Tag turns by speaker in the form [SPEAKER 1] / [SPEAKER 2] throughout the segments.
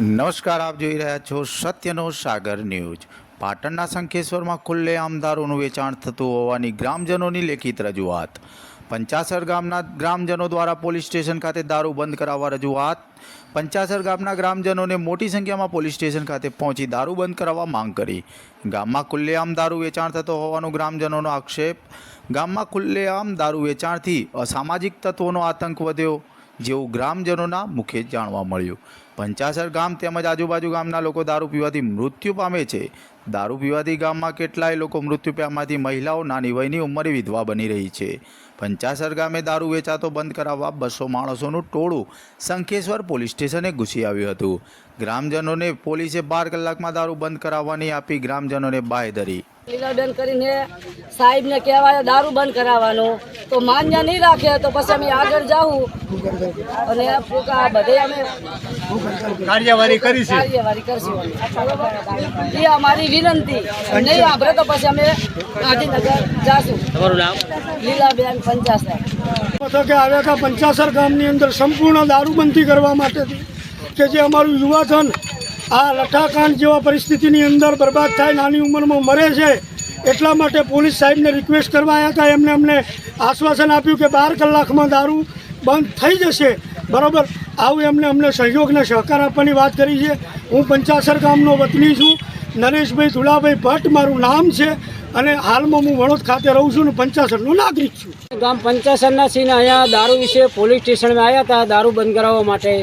[SPEAKER 1] નમસ્કાર, આપ જોઈ રહ્યા છો સત્યનો સાગર ન્યૂઝ. પાટણના શંખેશ્વરમાં ખુલ્લેઆમ દારૂનું વેચાણ થતું હોવાની ગ્રામજનોની લેખિત રજૂઆત. પંચાસર ગામના ગ્રામજનો દ્વારા પોલીસ સ્ટેશન ખાતે દારૂ બંધ કરાવવા રજૂઆત. પંચાસર ગામના ગ્રામજનોને મોટી સંખ્યામાં પોલીસ સ્ટેશન ખાતે પહોંચી દારૂ બંધ કરાવવા માંગ કરી. ગામમાં ખુલ્લેઆમ દારૂ વેચાણ થતો હોવાનો ગ્રામજનોનો આક્ષેપ. ગામમાં ખુલ્લેઆમ દારૂ વેચાણથી અસામાજિક તત્વોનો આતંક વધ્યો. જેવું ગ્રામજનોના મુખે જાણવા મળ્યું. પંચાસર ગામ તેમજ આજુબાજુ ગામના લોકો દારૂ પીવાથી મૃત્યુ પામે છે. દારૂ પીવાથી ગામમાં કેટલાય લોકો મૃત્યુ પામવાથી મહિલાઓ નાની વયની ઉંમરે વિધવા બની રહી છે. પંચાસર ગામે દારૂ વેચાતો બંધ કરાવવા બસો માણસોનું ટોળું શંખેશ્વર પોલીસ સ્ટેશને ઘૂસી આવ્યું હતું. ગ્રામજનોને પોલીસે બાર કલાકમાં દારૂ બંધ કરાવવાની આપી ગ્રામજનોને બાહેધરી
[SPEAKER 2] લીલાબેન કરીને સાહેબને કહેવાય દારૂ બંધ કરાવવાનો. તો માન્ય નહીં રાખે તો પછી અમે આગળ જાવું અને આ બધે અમે
[SPEAKER 3] કાર્યવાહી કરીશું
[SPEAKER 2] કાર્યવાહી કરશું. એ અમારી વિનંતી. નહીં આપણે તો પછી અમે ગાંધીનગર જાશું.
[SPEAKER 4] તમારું નામ?
[SPEAKER 2] લીલાબેન પંચાસર.
[SPEAKER 5] મથકે આવ્યા હતા પંચાસર ગામની અંદર સંપૂર્ણ દારૂબંધી કરવા માટેથી કે જે અમારું યુવાધન આ લઠાકાંડ જેવા પરિસ્થિતિની અંદર બરબાદ થાય નાની ઉંમરમાં મરે છે એટલા માટે પોલીસ સાહેબને રિક્વેસ્ટ કરવા આવ્યા હતા. એમને અમને આશ્વાસન આપ્યું કે બાર કલાકમાં દારૂ બંધ થઈ જશે. બરાબર? આવું એમને અમને સહયોગને સહકાર આપવાની વાત કરી છે. હું પંચાસર ગામનો વતની છું. નરેશભાઈ ધુલાભાઈ ભટ્ટ મારું નામ છે અને હાલમાં હું વણોદ ખાતે રહું છું અને પંચાસરનો નાગરિક છું.
[SPEAKER 4] ગામ પંચાસરના સિંહ અહીંયા દારૂ વિશે પોલીસ સ્ટેશનમાં આવ્યા હતા દારૂ બંધ કરાવવા માટે.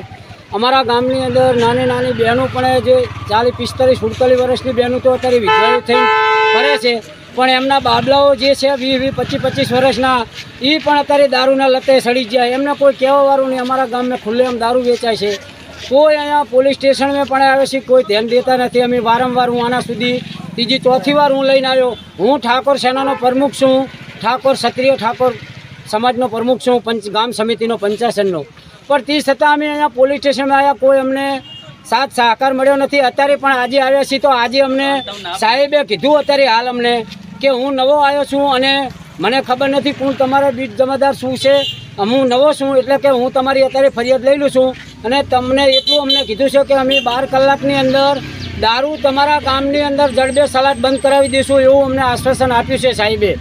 [SPEAKER 4] અમારા ગામની અંદર નાની નાની બહેનો પણ જે ચાલીસ પિસ્તાલીસ, સુડતાલીસ વર્ષની બહેનો તો અત્યારે વિધવાઓ થઈને ફરે છે. પણ એમના બાબલાઓ જે છે, વીસ વીસ, પચીસ પચીસ વર્ષના એ પણ અત્યારે દારૂના લતે સડી જાય એમને કોઈ કહેવાવાળું નહીં. અમારા ગામમાં ખુલ્લેઆમ દારૂ વેચાય છે. કોઈ અહીંયા પોલીસ સ્ટેશનમાં પણ આવે છે. કોઈ ધ્યાન દેતા નથી. અમે વારંવાર હું આના સુધી ત્રીજી, ચોથી વાર હું લઈને આવ્યો. હું ઠાકોર સેનાનો પ્રમુખ છું. ઠાકોર ક્ષત્રિય ઠાકોર સમાજનો પ્રમુખ છું. પંચ, ગામ સમિતિનો પંચાસનનો પણ તે છતાં અમે અહીંયા પોલીસ સ્ટેશનમાં આવ્યા. કોઈ અમને સાથ સહકાર મળ્યો નથી. અત્યારે પણ આજે આવ્યા છીએ તો આજે અમને સાહેબે કીધું અત્યારે હાલ અમને કે હું નવો આવ્યો છું અને મને ખબર નથી કોણ તમારા બીજ જમાદાર શું છે. હું નવો છું એટલે કે હું તમારી અત્યારે ફરિયાદ લઈ લઉં છું. અને તમને એટલું અમને કીધું છે કે અમે બાર કલાકની અંદર દારૂ તમારા ગામની અંદર જડબે સલાડ બંધ કરાવી દઈશું એવું અમને આશ્વાસન આપ્યું છે સાહેબે.